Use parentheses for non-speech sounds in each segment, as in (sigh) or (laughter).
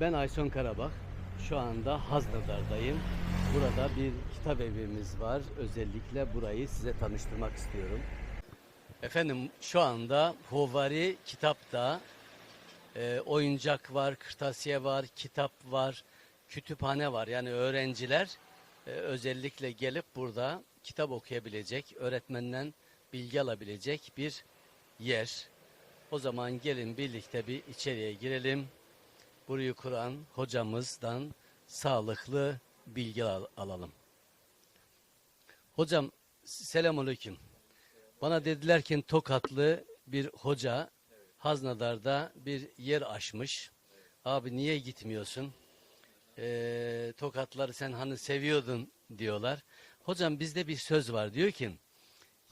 Ben Ayson Karabak. Şu anda Haznadar'dayım. Burada bir kitap evimiz var. Özellikle burayı size tanıştırmak istiyorum. Efendim şu anda Huvari kitapta e, oyuncak var, kırtasiye var, kitap var, kütüphane var. Yani öğrenciler e, özellikle gelip burada kitap okuyabilecek, öğretmenden bilgi alabilecek bir yer. O zaman gelin birlikte bir içeriye girelim. Burayı kuran hocamızdan sağlıklı bilgi al- alalım. Hocam selamünaleyküm. Bana dediler ki Tokatlı bir hoca Haznadar'da bir yer açmış. Abi niye gitmiyorsun? Ee, tokatları sen hani seviyordun diyorlar. Hocam bizde bir söz var diyor ki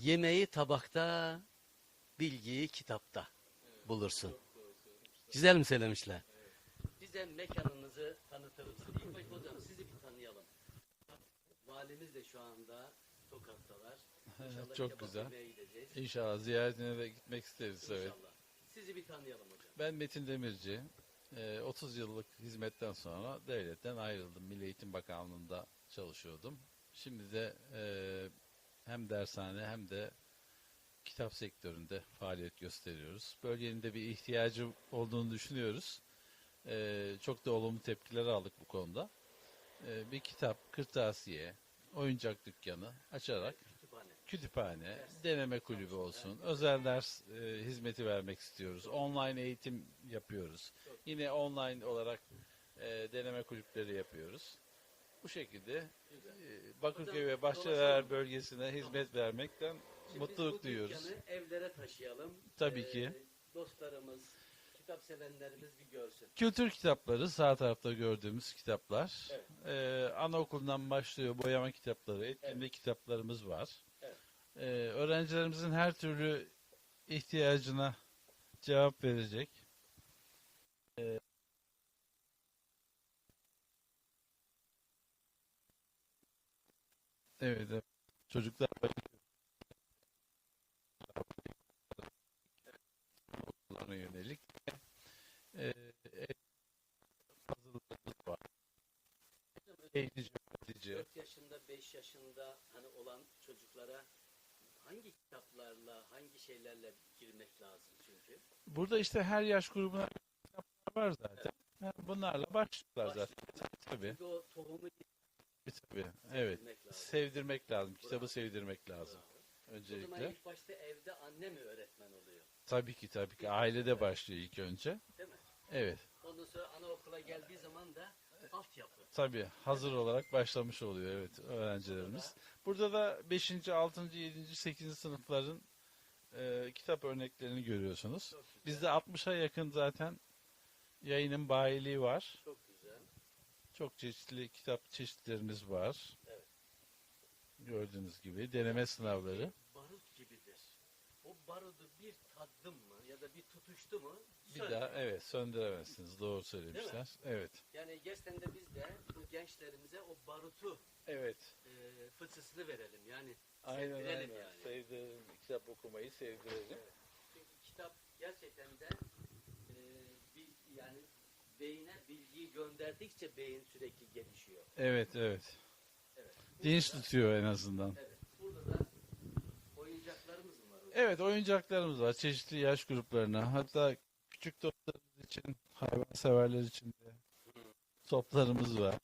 yemeği tabakta bilgiyi kitapta bulursun. Güzel mi söylemişler? Bize mekanınızı tanıtır mısın? İlk başta hocam sizi bir tanıyalım. Valimiz de şu anda Tokat'talar. İnşallah Çok kebap güzel. yemeye gideceğiz. İnşallah ziyaretine de gitmek isteriz evet. İnşallah. Sizi bir tanıyalım hocam. Ben Metin Demirci. Ee, 30 yıllık hizmetten sonra devletten ayrıldım. Milli Eğitim Bakanlığı'nda çalışıyordum. Şimdi de e, hem dershane hem de kitap sektöründe faaliyet gösteriyoruz. Bölgenin de bir ihtiyacı olduğunu düşünüyoruz. Ee, çok da olumlu tepkiler aldık bu konuda. Ee, bir kitap, kırtasiye, oyuncak dükkanı açarak Kütüphane. kütüphane, deneme kulübü olsun, özel ders e, hizmeti vermek istiyoruz. Online eğitim yapıyoruz. Yine online olarak e, deneme kulüpleri yapıyoruz. Bu şekilde e, Bakırköy ve Bahçeler bölgesine hizmet vermekten Şimdi mutluluk duyuyoruz. evlere taşıyalım. Tabii Ee, ki. Dostlarımız, kitap sevenlerimiz bir görsün. Kültür kitapları sağ tarafta gördüğümüz kitaplar. Evet. Ee, anaokulundan başlıyor boyama kitapları, etkinlik kitaplarımız var. Evet. Ee, öğrencilerimizin her türlü ihtiyacına cevap verecek. Ee, evet, evet. Çocuklar okullarına yönelik e, e, hazırlıklarımız var. Eğitici, öğretici. 4 yaşında, 5 yaşında hani olan çocuklara hangi kitaplarla, hangi şeylerle girmek lazım çünkü? Burada işte her yaş grubuna kitaplar var zaten. Ha, Bunlarla başlıyorlar zaten. Tabii, Çünkü o tohumu tabii. Evet. girmek lazım. Sevdirmek lazım. Kitabı sevdirmek lazım. O zaman Öncelikle. ilk başta evde anne mi öğretmen oluyor? Tabii ki tabii ki. Ailede başlıyor ilk önce. Değil mi? Evet. Ondan sonra anaokula geldiği zaman da altyapı. Tabii hazır olarak başlamış oluyor evet öğrencilerimiz. Burada da 5. 6. 7. 8. sınıfların e, kitap örneklerini görüyorsunuz. Çok güzel. Bizde 60'a yakın zaten yayının bayiliği var. Çok güzel. Çok çeşitli kitap çeşitlerimiz var. Evet. Gördüğünüz gibi deneme sınavları. Barut gibidir. O barudu bir tattım mı ya da bir tutuştu mu Bir daha evet söndüremezsiniz. Doğru söylemişler. Evet. Yani gerçekten de biz de bu gençlerimize o barutu Evet. e, fıçısını verelim. Yani Aynen sevdirelim aynen. yani. Sevdirelim. Kitap okumayı sevdirelim. Çünkü kitap gerçekten de e, bir, yani beyine bilgiyi gönderdikçe beyin sürekli gelişiyor. Evet evet. Evet. Dinç tutuyor en azından. Evet. Burada da oyuncaklarımız mı var? hocam? Evet oyuncaklarımız var çeşitli yaş gruplarına hatta küçük dostlarımız için hayvan severler için de toplarımız var.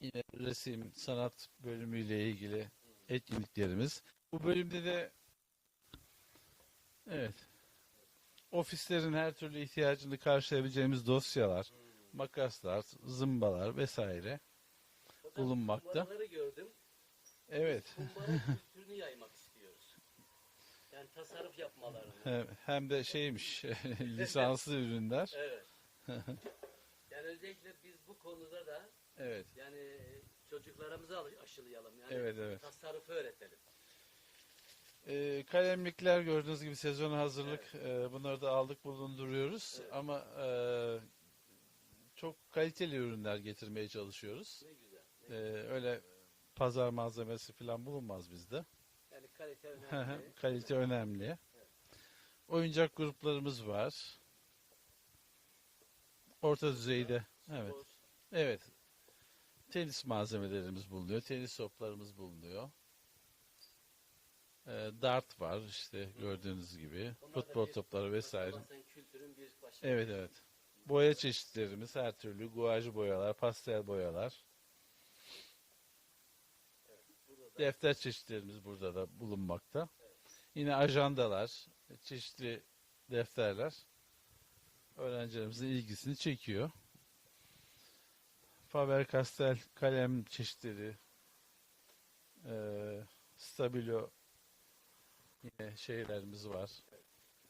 Yine resim sanat bölümüyle ilgili etkinliklerimiz. Bu bölümde de evet ofislerin her türlü ihtiyacını karşılayabileceğimiz dosyalar, makaslar, zımbalar vesaire bulunmakta. kumbaraları gördüm. Evet. Kumbara kültürünü yaymak. Yani tasarruf yapmalarını. Hem, hem de şeymiş (laughs) (laughs) lisanslı ürünler. Evet. yani özellikle biz bu konuda da Evet. yani çocuklarımızı alı- aşılayalım. Yani Evet, evet. tasarrufu öğretelim. Ee, kalemlikler gördüğünüz gibi sezona hazırlık e, bunları da aldık bulunduruyoruz Evet. ama e, çok kaliteli ürünler getirmeye çalışıyoruz. Ne güzel. Ne güzel. öyle pazar malzemesi falan bulunmaz bizde. Kalite (laughs) önemli. Kalite önemli. oyuncak gruplarımız var. Orta düzeyde. Evet. Evet. Tenis malzemelerimiz bulunuyor. Tenis toplarımız bulunuyor. Ee, dart var işte gördüğünüz gibi. Futbol topları vesaire. Kültürün bir başka. Evet evet. Boya çeşitlerimiz her türlü. Guaj boyalar, pastel boyalar. Defter çeşitlerimiz burada da bulunmakta. Yine ajandalar, çeşitli defterler öğrencilerimizin ilgisini çekiyor. Faber-Castell kalem çeşitleri, eee Stabilo yine şeylerimiz var.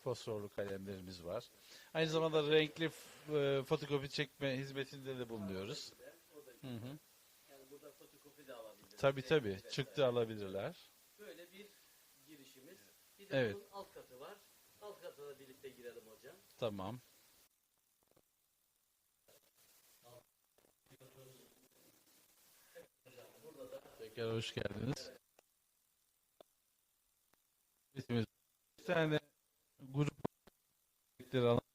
Fosforlu kalemlerimiz var. Aynı zamanda renkli e, fotokopi çekme hizmetinde de bulunuyoruz. Hı hı. Tabii tabii. Çıktı alabilirler. Böyle bir girişimiz. Bir de Evet. bunun alt katı var. Alt katına birlikte girelim hocam. Tamam. Tekrar hoş geldiniz. Biz bir tane grup alan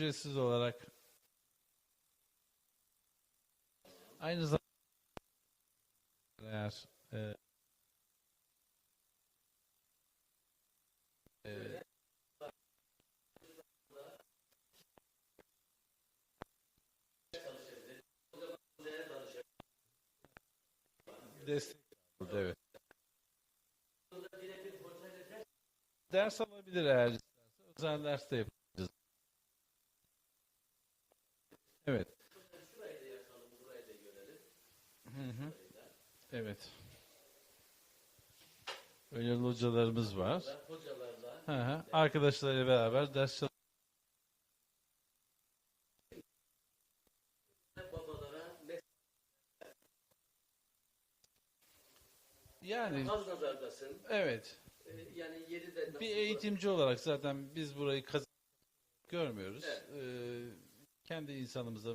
ücretsiz olarak aynı zamanda eğer e, e, destek evet. Ders alabilir eğer isterse. Özel ders de yapacağız. Evet. şurayı da yakalım, burayı da görelim. Hı hı. Evet. Öyle hocalarımız var. Hocalarla Hı hı. Arkadaşlarıyla beraber ders çalış- Yani az nazardasın. evet. Ee, Yani yeri de Bir eğitimci olarak zaten biz burayı kaz görmüyoruz. Evet. Ee, kendi insanımıza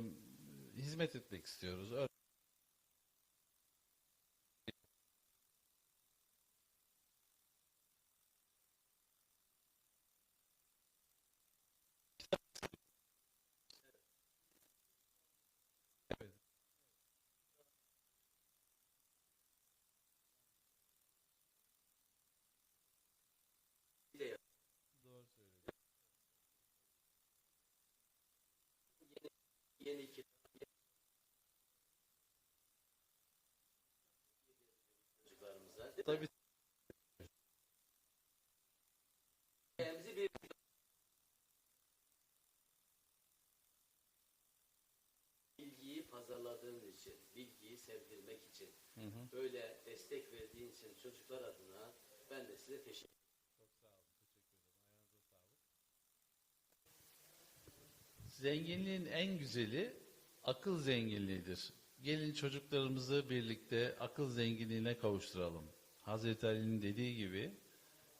hizmet etmek istiyoruz. 82 çocuklarımıza. Tabii. Bir bilgiyi pazarladığın için, bilgiyi sevdirmek için, hı hı. böyle destek verdiğin için çocuklar adına ben de size teşekkür ederim. Zenginliğin en güzeli akıl zenginliğidir. Gelin çocuklarımızı birlikte akıl zenginliğine kavuşturalım. Hazreti Ali'nin dediği gibi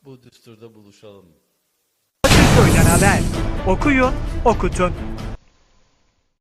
bu düsturda buluşalım. Haber. Okuyun, okutun.